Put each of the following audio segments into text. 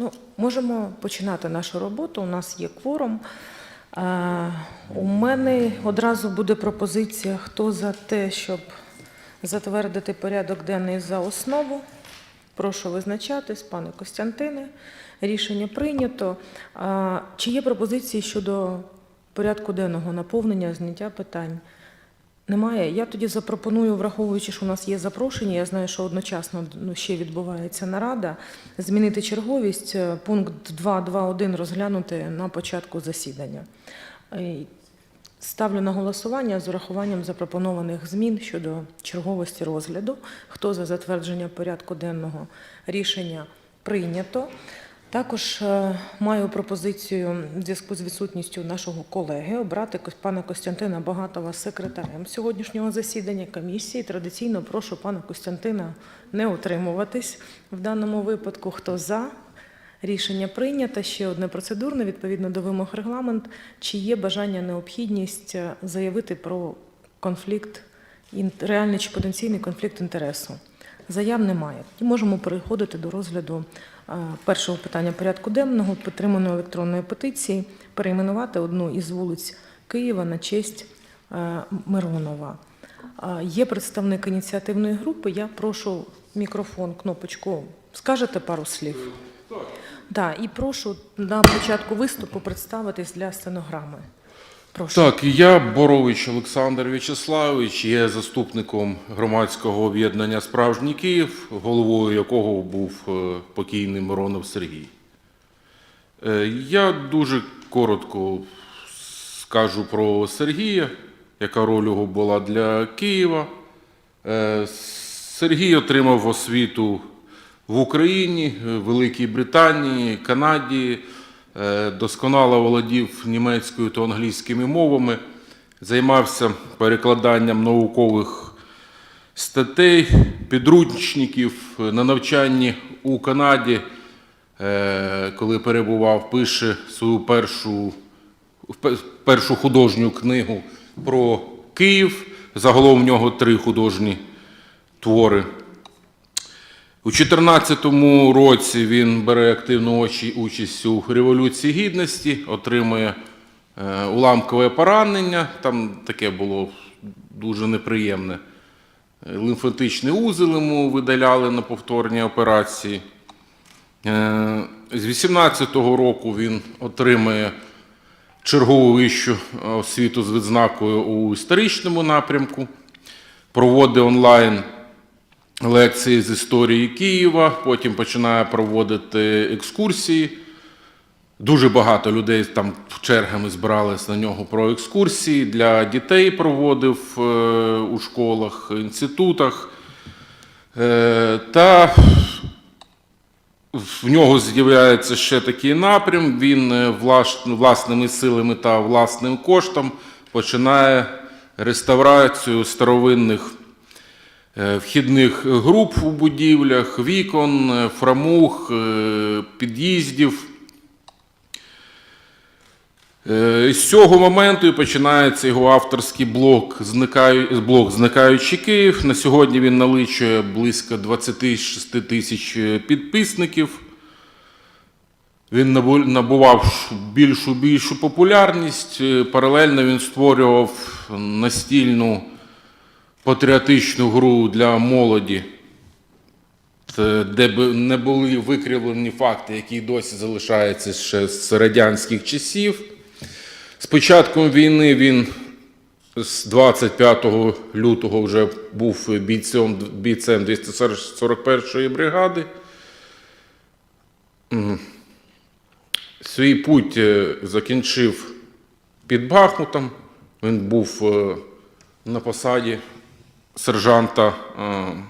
Ну, можемо починати нашу роботу. У нас є кворум. У мене одразу буде пропозиція, хто за те, щоб затвердити порядок денний за основу. Прошу визначатись, пане Костянтине. Рішення прийнято. Чи є пропозиції щодо порядку денного наповнення, зняття питань? Немає. Я тоді запропоную, враховуючи, що у нас є запрошення, я знаю, що одночасно ну, ще відбувається нарада, змінити черговість, е, пункт 2.2.1 розглянути на початку засідання. Е, Ставлю на голосування з урахуванням запропонованих змін щодо черговості розгляду. Хто за затвердження порядку денного рішення прийнято. Також е, маю пропозицію в зв'язку з відсутністю нашого колеги обрати пана Костянтина Багатова секретарем сьогоднішнього засідання комісії. Традиційно прошу пана Костянтина не утримуватись в даному випадку. Хто за? Рішення прийнято. Ще одне процедурне відповідно до вимог регламент. Чи є бажання необхідність е, заявити про конфлікт, реальний чи потенційний конфлікт інтересу? Заяв немає. І можемо переходити до розгляду е, першого питання порядку денного підтриманої електронної петиції, перейменувати одну із вулиць Києва на честь е, Миронова. Е, Є представник ініціативної групи. Я прошу мікрофон, кнопочку. Скажете пару слів? Так, і прошу на початку виступу представитись для стенограми. Прошу. Так, я Борович Олександр В'ячеславович, є заступником громадського об'єднання Справжній Київ, головою якого був е, покійний Миронов Сергій. Е, Я дуже коротко скажу про Сергія, яка роль його була для Києва. Е, Сергій отримав освіту в Україні, Великій Британії, Канаді, досконало володів німецькою та англійськими мовами, займався перекладанням наукових статей, підручників е, на навчанні у Канаді, е, коли перебував, пише свою першу першу художню книгу про Київ. Загалом в нього три художні твори. У 2014 році він бере активну участь у Революції Гідності, отримує е, уламкове поранення. Там таке було дуже неприємне. Лімфатичний узел йому видаляли на повторні операції. Е, З 18-го року він отримує чергову вищу освіту з відзнакою у історичному напрямку, проводить онлайн лекції з історії Києва, потім починає проводити екскурсії. Дуже багато людей там чергами збирались на нього про екскурсії. Для дітей проводив е, у школах, інститутах. Е, Та в нього з'являється ще такий напрям. Він е, власними силами та власним коштом починає реставрацію старовинних вхідних груп у будівлях, вікон, е, фрамуг, е, під'їздів. Е, З цього моменту і починається його авторський блог, «Зникаю- блог Зникаючий Київ. На сьогодні він наличує близько 26 тисяч е, підписників. Він набував більшу більшу популярність. Е, Паралельно він створював настільну патріотичну гру для молоді, де б не були викривлені факти, які досі залишаються ще з радянських часів. З початком війни він з 25 лютого вже був бійцем, бійцем 241-ї бригади. Свій путь е, закінчив під Бахмутом. Він був е, на посаді сержанта е,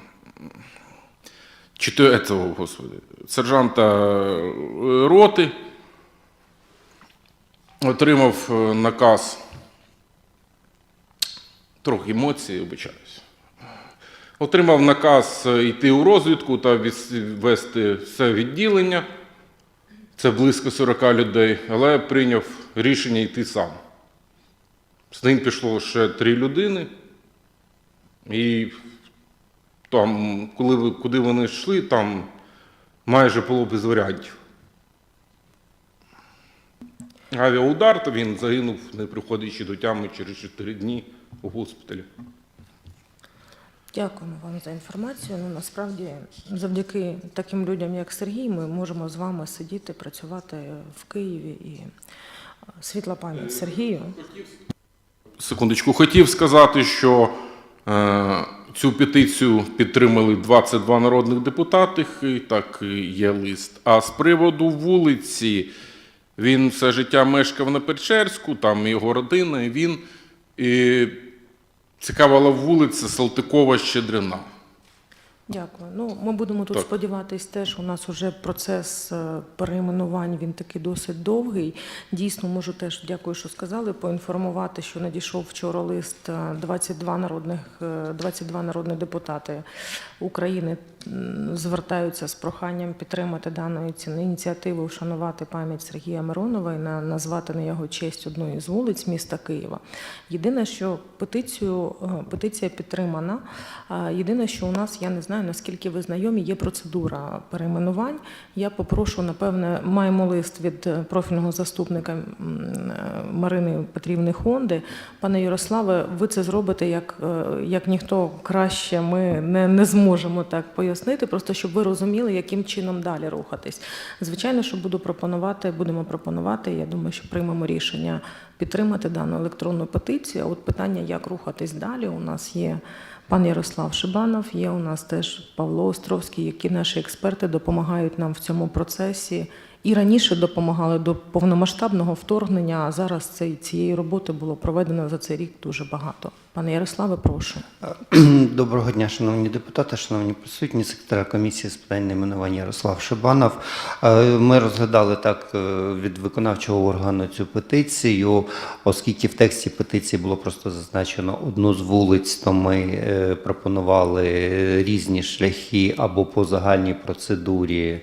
чи то этого, господи, сержанта е, роти. Отримав е, наказ. Трохи емоцій, обичаюсь. Отримав наказ е, йти у розвідку та вести все відділення. Це близько 40 людей, але прийняв рішення йти сам. З ним пішло ще три людини. І там, коли, ви- куди вони йшли, там майже було без варіантів. авіаудар, то він загинув, не приходячи до тями через 4 дні у госпіталі. Дякуємо вам за інформацію. Ну насправді, завдяки таким людям, як Сергій, ми можемо з вами сидіти, працювати в Києві і е, світла пам'ять Сергію. Секундочку, хотів сказати, що цю петицію підтримали 22 народних депутати, і так є лист. А з приводу вулиці, він все життя мешкав на Печерську, там його родина, і він і цікавила вулиця Салтикова Щедрина. Дякую. Ну, ми будемо тут Так. сподіватись, теж у нас вже процес е, перейменувань він такий досить довгий. Дійсно, можу теж дякую, що сказали, поінформувати, що надійшов вчора лист е, 22 народних е, 22 народних депутати України звертаються з проханням підтримати дану ці- ініціативу, вшанувати пам'ять Сергія Миронова і на назвати на його честь одну із вулиць міста Києва. Єдине, що петицію е, петиція підтримана. Єдине, що у нас я не знаю наскільки ви знайомі, є процедура перейменувань. Я попрошу, напевне, маємо лист від е, профільного заступника е, Марини Петрівни Хонди. Пане Ярославе, ви це зробите як, е, як ніхто краще. Ми не, не зможемо так пояснити, просто щоб ви розуміли, яким чином далі рухатись. Звичайно, що буду пропонувати, будемо пропонувати. Я думаю, що приймемо рішення підтримати дану електронну петицію. А от питання, як рухатись далі, у нас є. Пан Ярослав Шибанов, є у нас теж Павло Островський, які наші експерти допомагають нам в цьому процесі. І раніше допомагали до повномасштабного вторгнення, а зараз цей, цієї роботи було проведено за цей рік дуже багато. Пане Ярославе, прошу. Доброго дня, шановні депутати, шановні присутні, секретар комісії з питань найменування Ярослав Шибанов. Е, Ми розглядали так е, від виконавчого органу цю петицію, оскільки в тексті петиції було просто зазначено одну з вулиць, то ми е, пропонували різні шляхи або по загальній процедурі.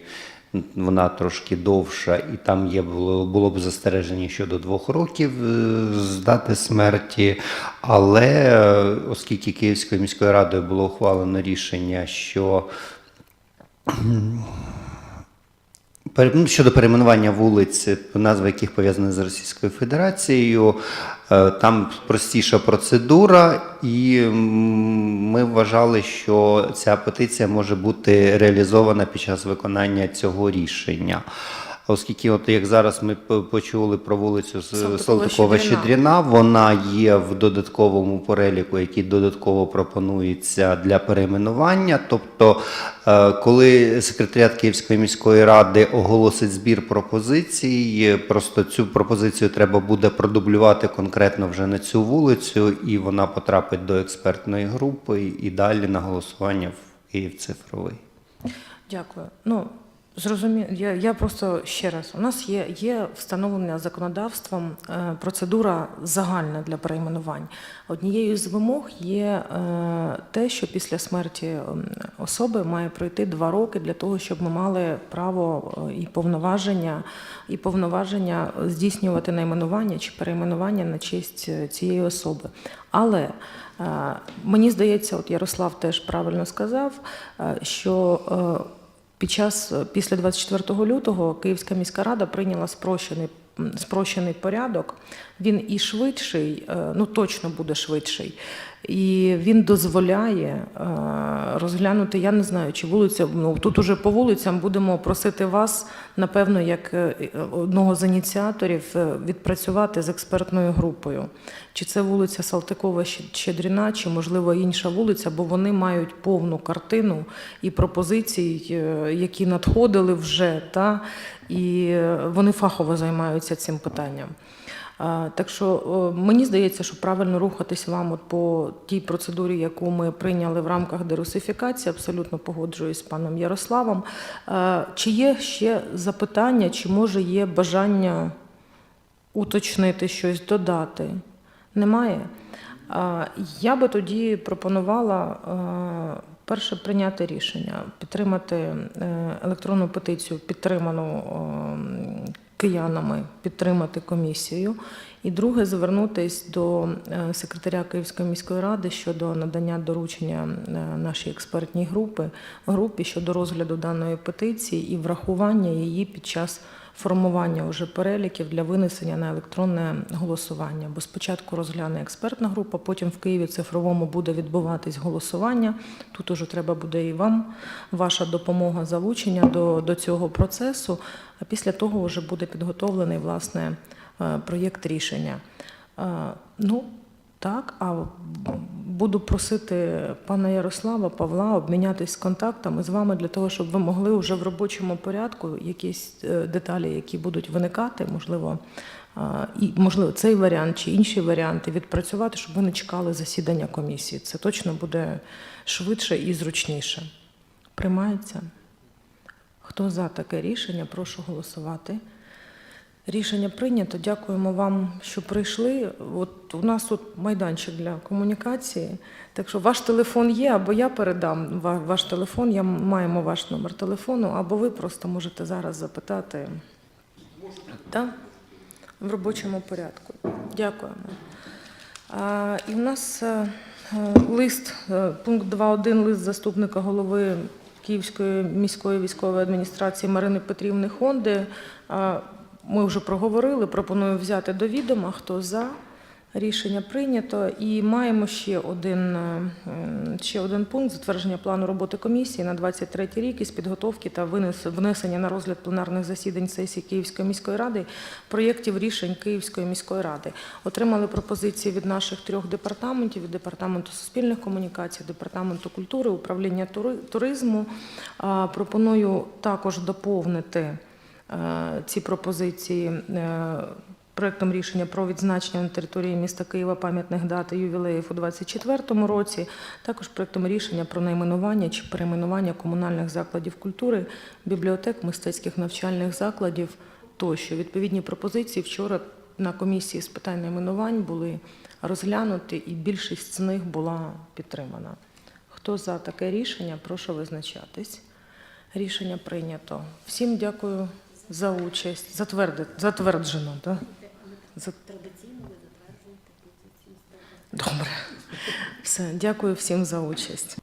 Вона трошки довша, і там є було, було б застереження щодо двох років е, з дати смерті. Але е, оскільки Київською міською радою було ухвалено рішення, що Щодо перейменування вулиць, назви яких пов'язані з Російською Федерацією, е, там простіша процедура, і ми вважали, що ця петиція може бути реалізована під час виконання цього рішення. Оскільки, от як зараз ми почули про вулицю С- Салтикова-Щедрина. Салтикова-Щедрина, вона є в додатковому переліку, який додатково пропонується для перейменування. Тобто, е, коли секретаріат Київської міської ради оголосить збір пропозицій, просто цю пропозицію треба буде продублювати конкретно вже на цю вулицю, і вона потрапить до експертної групи і далі на голосування в Київ цифровий. Дякую. Ну зрозуміло. Я, я просто ще раз. У нас є, є встановлена законодавством е, процедура загальна для перейменувань. Однією з вимог є е, те, що після смерті особи має пройти два роки для того, щоб ми мали право е, і повноваження, і повноваження здійснювати найменування чи перейменування на честь цієї особи. Але мені здається, от Ярослав теж правильно сказав, що під час е, після 24 лютого Київська міська рада прийняла спрощений, спрощений порядок. Він і швидший, е, ну точно буде швидший. І він дозволяє е, розглянути, я не знаю, чи вулиця, ну тут уже по вулицям будемо просити вас, напевно, як е, одного з ініціаторів, відпрацювати з експертною групою. Чи це вулиця Салтикова Щедріна, чи можливо інша вулиця, бо вони мають повну картину і пропозицій, е, які надходили вже, та і вони фахово займаються цим питанням. Так що мені здається, що правильно рухатись вам от по тій процедурі, яку ми прийняли в рамках дерусифікації, абсолютно погоджуюсь з паном Ярославом. Чи є ще запитання, чи може є бажання уточнити щось, додати? Немає? Я би тоді пропонувала перше прийняти рішення, підтримати е, електронну петицію, підтриману киянами, підтримати комісію. І друге, звернутись до е, секретаря Київської міської ради щодо надання доручення е, нашій експертній групи, групі щодо розгляду даної петиції і врахування її під час формування вже переліків для винесення на електронне голосування. Бо спочатку розгляне експертна група, потім в Києві цифровому буде відбуватись голосування. Тут уже треба буде і вам ваша допомога, залучення до, до цього процесу. А після того вже буде підготовлений власне е, проєкт рішення. Е, Ну, так, а буду просити пана Ярослава Павла обмінятись контактами з вами для того, щоб ви могли вже в робочому порядку якісь е, деталі, які будуть виникати, можливо, і можливо цей варіант чи інші варіанти відпрацювати, щоб ви не чекали засідання комісії. Це точно буде швидше і зручніше. Приймається? Хто за таке рішення? Прошу голосувати. Рішення прийнято. Дякуємо вам, що прийшли. От у нас тут майданчик для комунікації. Так що ваш телефон є, або я передам ваш телефон. Я маємо ваш номер телефону, або ви просто можете зараз запитати. Так? В робочому порядку. Дякуємо. А, і в нас е, е, лист, е, пункт 2.1, лист заступника голови Київської міської військової адміністрації Марини Петрівни Хонди. Ми вже проговорили, пропоную взяти до відома, хто за. Рішення прийнято. І маємо ще один, е, ще один пункт затвердження плану роботи комісії на 23 рік із підготовки та внесення на розгляд пленарних засідань сесії Київської міської ради проєктів рішень Київської міської ради. Отримали пропозиції від наших трьох департаментів: від департаменту суспільних комунікацій, департаменту культури, управління тури- туризму. Пропоную також доповнити ці пропозиції. е, Проектом рішення про відзначення на території міста Києва пам'ятних дат і ювілеїв у 2024 році, також проектом рішення про найменування чи перейменування комунальних закладів культури, бібліотек, мистецьких навчальних закладів тощо. Відповідні пропозиції вчора на комісії з питань найменувань були розглянуті, і більшість з них була підтримана. Хто за таке рішення, прошу визначатись. Рішення прийнято. Всім дякую за участь. Затверди, затверджено, так? За... Добре. Все, дякую всім за участь.